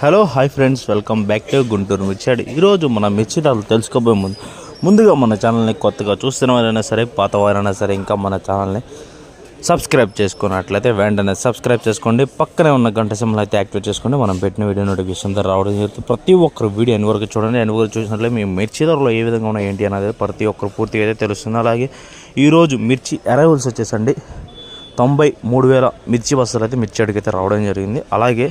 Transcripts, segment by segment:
Hello hi friends welcome back to Guntur మిర్చాడు ఈరోజు మన మిర్చిడాలు తెలుసుకోబోయే ముందు ముందుగా మన ఛానల్ని కొత్తగా చూస్తున్న వారైనా సరే పాత వారైనా సరే ఇంకా మన ఛానల్ని సబ్స్క్రైబ్ చేసుకున్నట్లయితే వెంటనే సబ్స్క్రైబ్ చేసుకోండి. పక్కనే ఉన్న గంట సింహలు అయితే యాక్టివేట్ చేసుకోండి. మనం పెట్టిన వీడియో నోటిఫికేషన్ ద్వారా రావడం జరుగుతుంది. ప్రతి ఒక్కరు వీడియో ఎన్ని వరకు చూడండి ఎన్ని వరకు చూసినట్లయితే మీ మిర్చి ధరలో ఏ విధంగా ఉన్నాయి ఏంటి అనేది ప్రతి ఒక్కరు పూర్తిగా అయితే తెలుస్తుంది. అలాగే ఈరోజు మిర్చి అరైవల్స్ వచ్చేసండి. తొంభై మూడు వేల మిర్చి బస్సులు అయితే మిర్చి అడిగితే అయితే రావడం జరిగింది. అలాగే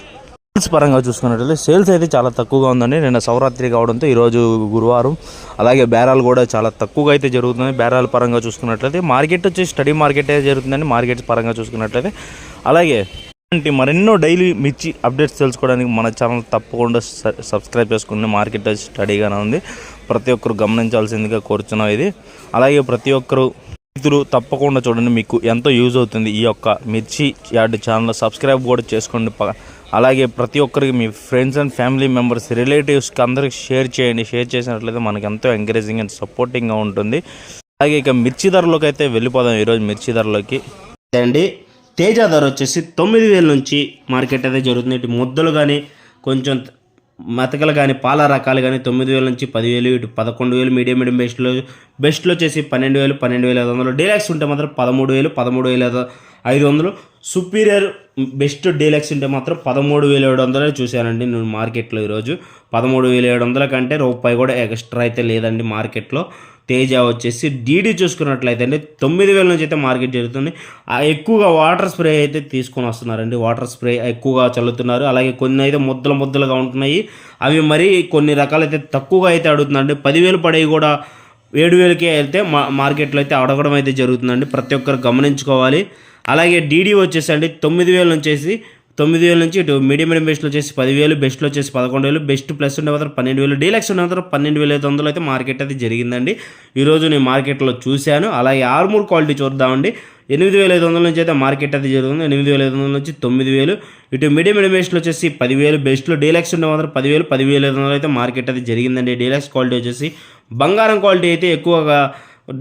సేల్స్ పరంగా చూసుకున్నట్లయితే సేల్స్ అయితే చాలా తక్కువగా ఉందండి. నిన్న శివరాత్రి కావడంతో ఈరోజు గురువారం అలాగే బేరాలు కూడా చాలా తక్కువగా అయితే జరుగుతుంది బేరాల పరంగా చూసుకున్నట్లయితే మార్కెట్ వచ్చి స్టడీ మార్కెట్ జరుగుతుందండి. మార్కెట్ పరంగా చూసుకున్నట్లయితే అలాగే ఇలాంటి మరెన్నో డైలీ మిర్చి అప్డేట్స్ తెలుసుకోవడానికి మన ఛానల్ తప్పకుండా సబ్స్క్రైబ్ చేసుకుని మార్కెట్ స్టడీగానే ఉంది. ప్రతి ఒక్కరు గమనించాల్సిందిగా కోరుచున్నాం ఇది. అలాగే ప్రతి ఒక్కరు రైతులు తప్పకుండా చూడండి మీకు ఎంతో యూజ్ అవుతుంది ఈ యొక్క మిర్చి యాడ్ ఛానల్. సబ్స్క్రైబ్ కూడా చేసుకోండి అలాగే ప్రతి ఒక్కరికి మీ ఫ్రెండ్స్ అండ్ ఫ్యామిలీ మెంబర్స్ రిలేటివ్స్కి అందరికి షేర్ చేయండి. షేర్ చేసినట్లయితే మనకు ఎంతో ఎంకరేజింగ్ అండ్ సపోర్టింగ్గా ఉంటుంది. అలాగే ఇక మిర్చి ధరలోకి అయితే వెళ్ళిపోదాం ఈరోజు మిర్చి ధరలోకి. అండి. తేజ ధర వచ్చేసి తొమ్మిది వేల నుంచి మార్కెట్ అయితే జరుగుతుంది. ఇటు ముద్దలు కానీ కొంచెం మెతకలు కానీ పాల రకాలు కానీ తొమ్మిది వేల నుంచి పదివేలు ఇటు పదకొండు వేలు మీడియం మీడియం బెస్ట్లో బెస్ట్లో వచ్చేసి పన్నెండు వేలు పన్నెండు వేల ఐదు వందలు. డీలాక్స్ ఉంటే మాత్రం పదమూడు వేలు పదమూడు వేల ఐదు వందలు. సుపీరియర్ బెస్ట్ డీలక్స్ ఉంటే మాత్రం పదమూడు వేల ఏడు వందలే చూశానండి నేను మార్కెట్లో ఈరోజు. పదమూడు వేల ఏడు వందల కంటే రూపాయి కూడా ఎక్స్ట్రా అయితే లేదండి మార్కెట్లో. తేజ వచ్చేసి డీడీ చూసుకున్నట్లయితే అండి తొమ్మిది వేల నుంచి అయితే మార్కెట్ జరుగుతుంది. ఆ ఎక్కువగా వాటర్ స్ప్రే అయితే తీసుకొని వస్తున్నారండి. వాటర్ స్ప్రే ఎక్కువగా చల్లుతున్నారు. అలాగే కొన్ని అయితే ముద్దలు ముద్దలుగా ఉంటున్నాయి. అవి మరీ కొన్ని రకాలైతే తక్కువగా అయితే అడుగుతున్నారండి పదివేలు పడేవి కూడా ఏడు వేలకే వెళ్తే మా మార్కెట్లో అయితే అడగడం అయితే జరుగుతుందండి. ప్రతి ఒక్కరు గమనించుకోవాలి. అలాగే డీడీ వచ్చేసండి తొమ్మిది వేల నుంచి తొమ్మిది వేల నుంచి ఇటు మీడియం మీడియం బెస్ట్లో వచ్చేసి పదివేలు బెస్ట్లో వచ్చేసి పదకొండు వేలు బెస్ట్ ప్లస్ ఉండే మాత్రం పన్నెండు వేలు డీలక్స్ ఉండే మాత్రం పన్నెండు వేల ఐదు వందలు అయితే మార్కెట్ అయితే జరిగిందండి. ఈరోజు నేను మార్కెట్లో చూశాను. అలాగే ఆర్మూర్ క్వాలిటీ చూద్దామండి. ఎనిమిది వేల ఐదు వందల నుంచి అయితే మార్కెట్ అయితే జరుగుతుంది. ఎనిమిది వేల ఐదు వందల నుంచి తొమ్మిది వేలు. ఇటు మీడియం మీడియం బెస్ట్లో వచ్చేసి పదివేలు బెస్ట్లో డీలక్స్ ఉండే మాత్రం పదివేలు పదివేల ఐదు వందలు అయితే మార్కెట్ అయితే జరిగిందండి. డీలక్స్ క్వాలిటీ వచ్చేసి బంగారం క్వాలిటీ అయితే ఎక్కువగా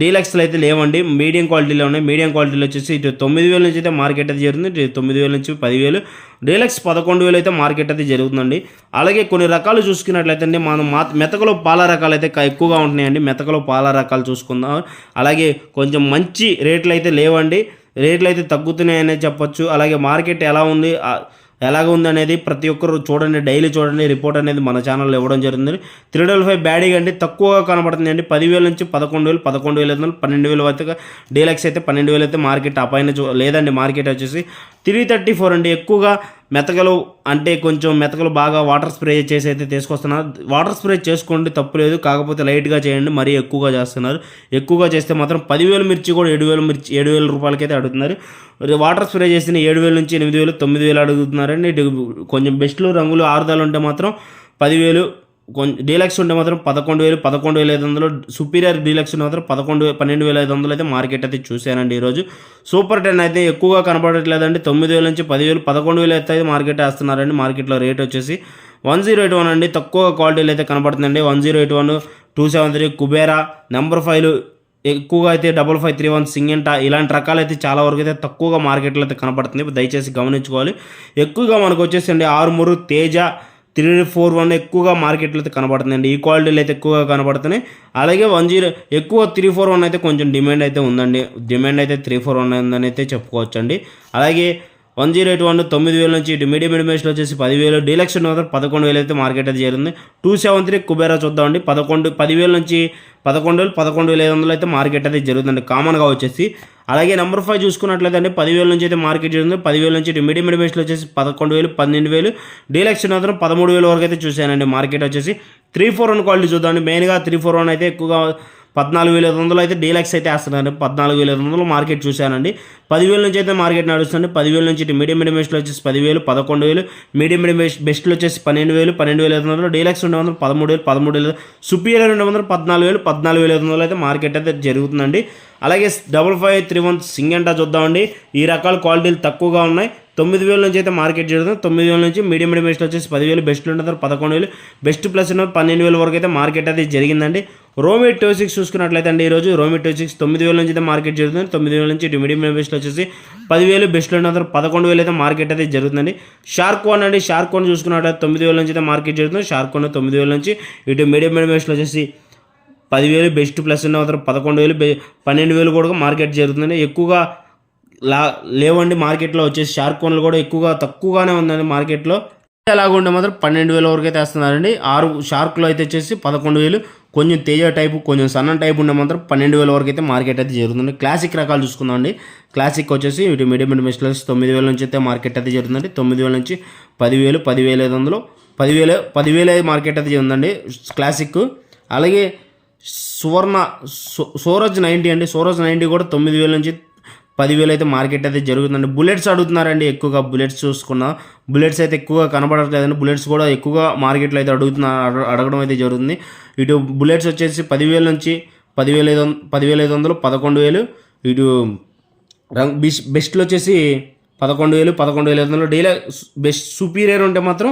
డీలక్స్లు అయితే లేవండి. మీడియం క్వాలిటీలో ఉన్నాయి. మీడియం క్వాలిటీలో వచ్చేసి ఇటు తొమ్మిది వేల నుంచి అయితే మార్కెట్ అయితే జరుగుతుంది. ఇటు తొమ్మిది వేల నుంచి పదివేలు. డీలక్స్ పదకొండు వేలు అయితే మార్కెట్ అయితే జరుగుతుందండి. అలాగే కొన్ని రకాలు చూసుకున్నట్లయితే అండి మనం మా మెతకలో పాల రకాలు అయితే ఎక్కువగా ఉంటున్నాయండి. మెతకలో పాల రకాలు చూసుకుందాం. అలాగే కొంచెం మంచి రేట్లు అయితే లేవండి. రేట్లు అయితే తగ్గుతున్నాయనే చెప్పొచ్చు. అలాగే మార్కెట్ ఎలా ఉంది? ఎలాగ ఉంది అనేది ప్రతి ఒక్కరు చూడండి డైలీ చూడండి రిపోర్ట్ అనేది మన ఛానల్లో ఇవ్వడం జరుగుతుంది. త్రీ డబల్ ఫైవ్ బ్యాడీ అండి తక్కువగా కనబడుతుంది అండి. పదివేల నుంచి పదకొండు వేలు పదకొండు వేలు ఐదు వందలు పన్నెండు వేలు వరకు డీలక్స్ అయితే పన్నెండు వేలు అయితే మార్కెట్ ఆ పైన చూ- లేదండి మార్కెట్ వచ్చేసి త్రీ థర్టీ ఫోర్ అండి. ఎక్కువగా మెతకలు అంటే కొంచెం మెతకలు బాగా వాటర్ స్ప్రే చేసి అయితే తీసుకొస్తున్నారు. వాటర్ స్ప్రే చేసుకోండి తప్పులేదు కాకపోతే లైట్గా చేయండి మరీ ఎక్కువగా చేస్తున్నారు. ఎక్కువగా చేస్తే మాత్రం పదివేల మిర్చి కూడా ఏడు వేల మిర్చి ఏడు వేల రూపాయలకైతే అడుగుతున్నారు. మరి వాటర్ స్ప్రే చేసిన ఏడు వేల నుంచి ఎనిమిది వేలు తొమ్మిది వేలు అడుగుతున్నారండి. కొంచెం బెస్ట్లు రంగులు ఆరుదాలు ఉంటే మాత్రం పదివేలు డీలక్స్ ఉంటే మాత్రం పదకొండు వేలు పదకొండు వేల ఐదు వందలు సుపీరియర్ డీలక్స్ ఉంటే మాత్రం పదకొండు పన్నెండు వేల ఐదు వందలు అయితే మార్కెట్ అయితే చూశానండి ఈరోజు. సూపర్ టెన్ అయితే ఎక్కువగా కనపడట్లేదండి తొమ్మిది వేల నుంచి పదివేలు పదకొండు వేలు అయితే మార్కెట్ వేస్తున్నారండి. మార్కెట్లో రేట్ వచ్చేసి వన్ జీరో ఎయిట్ వన్ అండి. తక్కువ క్వాలిటీలు అయితే కనబడుతుందండి. One zero eight one two seven three Kubera number five ఎక్కువగా అయితే డబల్ ఫైవ్ త్రీ వన్ సింగంట ఇలాంటి రకాలు అయితే చాలా వరకు అయితే తక్కువగా మార్కెట్లో అయితే కనపడుతుంది దయచేసి గమనించుకోవాలి. ఎక్కువగా మనకు వచ్చేసండి ఆరుమూరు తేజ త్రీ ఫోర్ వన్ ఎక్కువగా మార్కెట్లో అయితే కనబడుతుందండి. ఈ క్వాలిటీలు అయితే ఎక్కువగా కనబడుతున్నాయి. అలాగే వన్ జీరో ఎక్కువ త్రీ ఫోర్ వన్ అయితే కొంచెం డిమాండ్ అయితే ఉందండి. డిమాండ్ అయితే త్రీ ఫోర్ వన్ ఉందని అయితే చెప్పుకోవచ్చండి. అలాగే వన్ జీరో ఎయిట్ వన్ తొమ్మిది వేల నుంచి ఇటు మీడియం మీడియం వచ్చేసి పదివేలు డీలక్స్ మాత్రం పదకొండు వేలు అయితే మార్కెట్ అయితే చేరింది. టూ సెవెన్ త్రీ కుబేరా చూద్దామండి పదకొండు పదివేల నుంచి పదకొండు వేలు పదకొండు వేల ఐదు వందలు అయితే మార్కెట్ అయితే జరుగుతుంది. కామన్గా వచ్చేసి అలాగే నెంబర్ ఫైవ్ చూసుకున్నట్లయితే అండి పదివేల నుంచి అయితే మార్కెట్ జరుగుతుంది పదివేల నుంచి ఇటు మీడియం మీడియం వచ్చేసి పదకొండు వేలు పన్నెండు వేలు డీలక్స్ మాత్రం పదమూడు వేల వరకు అయితే చూశానండి మార్కెట్ వచ్చేసి. త్రీ ఫోర్ వన్ క్వాలిటీ చూద్దామండి మెయిన్గా త్రీ ఫోర్ వన్ అయితే ఎక్కువగా పద్నాలుగు వేల ఐదు వందలు అయితే డీలక్స్ అయితే వేస్తున్నారు. పద్నాలుగు వేల ఐదు వందలు మార్కెట్ చూశానండి. పదివేల నుంచి అయితే మార్కెట్ నడుస్తుంది. పదివేల నుంచి ఇటు మీడియం మీడియం బెస్ట్లో వచ్చేసి పదివేలు పదకొండు వేలు. మీడియం మీడియం బెస్ట్ బెస్ట్లో వచ్చేసి పన్నెండు వేలు పన్నెండు వేల ఐదు వందలు. డీలక్స్ రెండు వందలు పదమూడు వేలు పదమూడు వేలు. సుపీరియర్ రెండు వందలు పద్నాలుగు వేలు పద్నాలుగు వేల ఐదు వందలు అయితే మార్కెట్ అయితే జరుగుతుందండి. అలాగే డబుల్ ఫైవ్ త్రీ వన్ సింగంటా చూద్దామండి. ఈ రకాల క్వాలిటీలు తక్కువగా ఉన్నాయి. తొమ్మిది వేల నుంచి అయితే మార్కెట్ జరుగుతుంది. తొమ్మిది వేల నుంచి మీడియం మీడియం బెస్ట్లో వచ్చేసి పదివేలు బెస్ట్లు ఉంటుంది పదకొండు వేలు. బెస్ట్ ప్లస్ ఉన్న పన్నెండు వేల వరకు అయితే మార్కెట్ అయితే జరిగిందండి. రోమి టోసిక్స్ చూసుకున్నట్లయితే అండి ఈరోజు రోమి టోసిక్స్ తొమ్మిది వేల నుంచి అయితే మార్కెట్ జరుగుతుంది. తొమ్మిది వేల నుంచి ఇటు మీడియం బెస్ట్లో వచ్చేసి పదివేలు బెస్ట్లో ఉన్న తర్వాత పదకొండు వేలు అయితే మార్కెట్ అయితే జరుగుతుందండి. షార్క్ వన్ అండి షార్క్ వన్ చూసుకున్నట్లయితే తొమ్మిది వేల నుంచి అయితే మార్కెట్ జరుగుతుంది. షార్క్ వన్ తొమ్మిది వేల నుంచి ఇటు మీడియం బెస్ట్లో వచ్చేసి పదివేలు బెస్ట్ ప్లస్ ఉన్న తర్వాత పదకొండు వేలు పన్నెండు వేలు కూడా మార్కెట్ జరుగుతుందండి. ఎక్కువగా లా లేవండి మార్కెట్లో వచ్చేసి షార్క్ వన్లు కూడా ఎక్కువగా తక్కువగానే ఉందండి మార్కెట్లో. ఎలాగుంటే మాత్రం పన్నెండు వేల వరకు అయితే వేస్తున్నారండి. ఆరు షార్క్లో అయితే వచ్చేసి పదకొండు వేలు కొంచెం తేజ టైపు కొంచెం సన్న టైపు ఉండే మాత్రం పన్నెండు వేల వరకు అయితే మార్కెట్ అయితే జరుగుతుంది. క్లాసిక్ రకాలు చూసుకుందామండి క్లాసిక్ వచ్చేసి ఇటు మీడియం మీడియం మెస్లర్స్ తొమ్మిది వేల నుంచి అయితే మార్కెట్ అయితే జరుగుతుందండి. తొమ్మిది వేల నుంచి పదివేలు పదివేల ఐదు వందలు పదివేలు పదివేల మార్కెట్ అయితే ఉందండి క్లాసిక్ అలాగే సువర్ణ సో- సూరజ్ నైంటీ అండి. సూరజ్ నైంటీ కూడా తొమ్మిది వేల నుంచి పదివేలు అయితే మార్కెట్ అయితే జరుగుతుందండి. బుల్లెట్స్ అడుగుతున్నారండి ఎక్కువగా. బుల్లెట్స్ చూసుకున్నా బుల్లెట్స్ అయితే ఎక్కువగా కనబడట్లేదండి. బుల్లెట్స్ కూడా ఎక్కువగా మార్కెట్లో అయితే అడుగుతున్నారు అడగడం అయితే జరుగుతుంది. ఇటు బుల్లెట్స్ వచ్చేసి పదివేల నుంచి పదివేల ఐదు వంద పదివేల ఐదు వందలు పదకొండు వేలు. ఇటు రంగ్ బిస్ బెస్ట్లు వచ్చేసి పదకొండు వేలు పదకొండు వేల ఐదు వందలు. డీలక్స్ బెస్ట్ సుపీరియర్ ఉంటే మాత్రం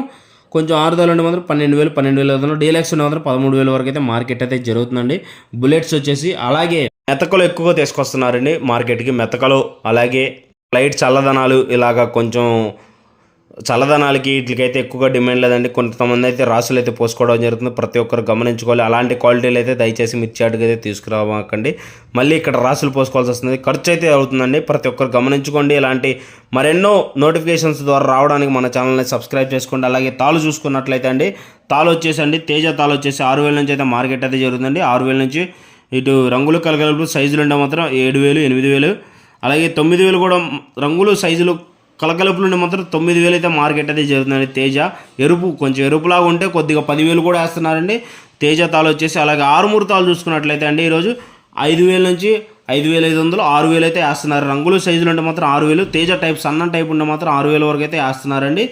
కొంచెం ఆరుదల ఉంటే మాత్రం పన్నెండు వేలు పన్నెండు వేల ఐదు వందలు. డీలక్స్ ఉంటే మాత్రం పదమూడు వేల వరకు అయితే మార్కెట్ అయితే జరుగుతుందండి. బుల్లెట్స్ వచ్చేసి అలాగే మెతకలు ఎక్కువగా తీసుకొస్తున్నారండి మార్కెట్కి. మెతకలు అలాగే లైట్ చల్లదనాలు ఇలాగ కొంచెం చల్లదనాలకి వీటికైతే ఎక్కువగా డిమాండ్ లేదండి. కొంతమంది అయితే రాసులు అయితే పోసుకోవడం జరుగుతుంది. ప్రతి ఒక్కరు గమనించుకోవాలి. అలాంటి క్వాలిటీలు అయితే దయచేసి మిర్చాటుగా అయితే తీసుకురావకండి. మళ్ళీ ఇక్కడ రాసులు పోసుకోవాల్సి వస్తుంది. ఖర్చు అయితే అవుతుందండి. ప్రతి ఒక్కరు గమనించుకోండి. ఇలాంటి మరెన్నో నోటిఫికేషన్స్ ద్వారా రావడానికి మన ఛానల్ని సబ్స్క్రైబ్ చేసుకోండి. అలాగే తాలు చూసుకున్నట్లయితే అండి తాలు వచ్చేసి అండి తేజ తాలు వచ్చేసి ఆరు వేల నుంచి అయితే మార్కెట్ అయితే జరుగుతుందండి. ఆరు వేల నుంచి ఇటు రంగులు కలగలుపు సైజులు ఉంటే మాత్రం ఏడు వేలు ఎనిమిది వేలు. అలాగే తొమ్మిది వేలు కూడా రంగులు సైజులు కలకలుపులు నుండి మాత్రం తొమ్మిది వేలు అయితే మార్కెట్ అయితే జరుగుతుందండి తేజ. ఎరుపు కొంచెం ఎరుపులాగా ఉంటే కొద్దిగా పదివేలు కూడా వేస్తున్నారండి. తేజ తాలు వచ్చేసి అలాగే ఆరుమూరు తాలు చూసుకున్నట్లయితే అండి ఈరోజు ఐదు వేల నుంచి ఐదు వేల ఐదు వందలు ఆరు వేలు అయితే వేస్తున్నారు. రంగులు సైజులు ఉంటే మాత్రం ఆరు వేలు తేజ టైప్ సన్న టైప్ ఉంటే మాత్రం ఆరు వేల వరకు అయితే వేస్తున్నారండి.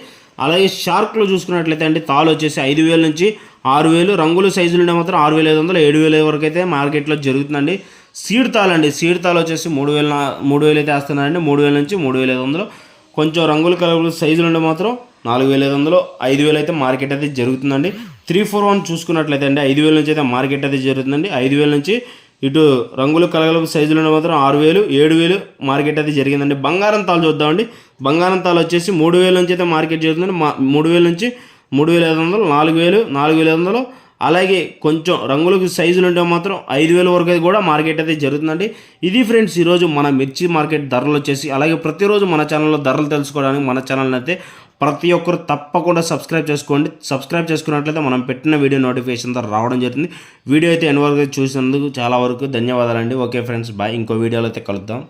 అలాగే షార్క్లో చూసుకున్నట్లయితే అండి తాలు వచ్చేసి ఐదు వేల నుంచి ఆరు వేలు రంగుల సైజులు మాత్రం ఆరు వేల ఐదు వందలు ఏడు వేల వరకు అయితే మార్కెట్లో జరుగుతుందండి. సీడ్ తాళండి సీడ్ తాలు వచ్చేసి మూడు వేల మూడు వేలు అయితే వేస్తున్నారండి. మూడు వేల నుంచి మూడు వేల ఐదు వందలు. కొంచెం రంగులు కలర్ సైజులు ఉంటే మాత్రం నాలుగు వేల ఐదు వందలు ఐదు వేలు అయితే మార్కెట్ అయితే జరుగుతుందండి. త్రీ ఫోర్ వన్ చూసుకున్నట్లయితే అండి ఐదు వేల నుంచి అయితే మార్కెట్ అయితే జరుగుతుందండి. ఐదు వేల నుంచి ఇటు రంగులు కలగలుపు సైజులు ఉండే మాత్రం ఆరు వేలు ఏడు వేలు మార్కెట్ అయితే జరిగిందండి. బంగారం తాలు చూద్దామండి. బంగారం తాలు వచ్చేసి మూడు వేల నుంచి అయితే మార్కెట్ జరుగుతుందండి. మా మూడు వేల నుంచి మూడు వేల ఐదు వందలు నాలుగు వేలు నాలుగు వేల ఐదు వందలు. అలాగే కొంచెం రంగులకు సైజులు ఉంటే మాత్రం ఐదు వేల వరకు అయితే కూడా మార్కెట్ అయితే జరుగుతుందండి. ఇది ఫ్రెండ్స్ ఈరోజు మన మిర్చి మార్కెట్ ధరలు వచ్చేసి అలాగే ప్రతిరోజు మన ఛానల్లో ధరలు తెలుసుకోవడానికి మన ఛానల్ని అయితే ప్రతి ఒక్కరు తప్పకుండా సబ్స్క్రైబ్ చేసుకోండి. సబ్స్క్రైబ్ చేసుకున్నట్లయితే మనం పెట్టిన వీడియో నోటిఫికేషన్ ద్వారా రావడం జరుగుతుంది. వీడియో అయితే ఎన్ని వరకు చూసినందుకు చాలా వరకు ధన్యవాదాలండి. Okay friends bye. ఇంకో వీడియోలో అయితే కలుద్దాం.